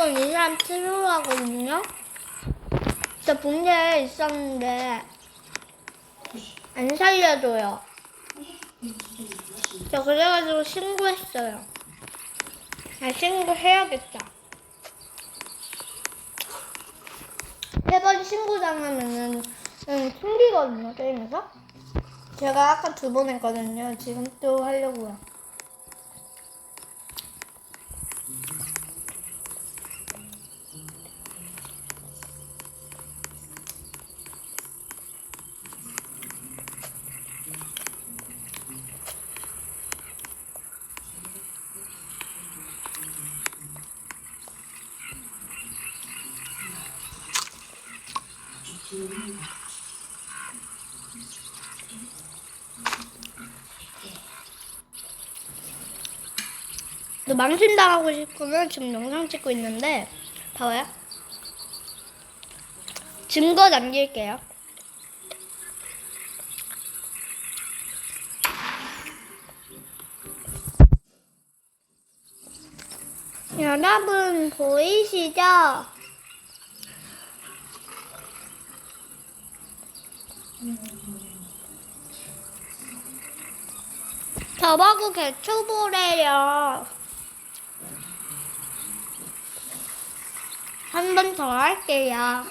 여러분 이 사람 트롤하거든요. 저 붕대에 있었는데 안 살려줘요. 저 그래가지고 신고했어요. 아 신고해야겠다. 세번 신고 당하면은 음, 숨기거든요 게임에서. 제가 아까 두 번 했거든요. 지금 또 하려고요. 너 망신 당하고 싶으면 지금 영상 찍고 있는데 봐봐요. 증거 남길게요. 여러분 보이시죠? 저하고 개초보래요. 한 번 더 할게요.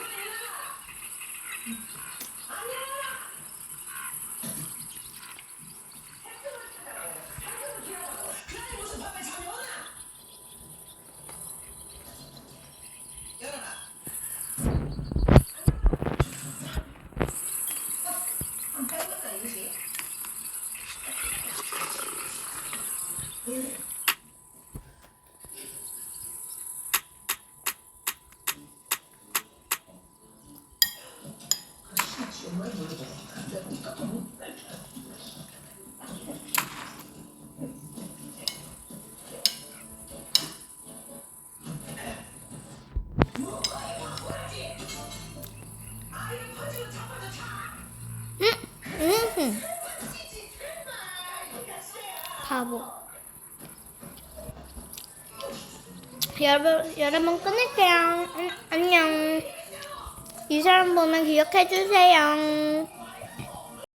바보. 여러분, 여러분 끊을게요. 음, 안녕. 이 사람 보면 기억해 주세요.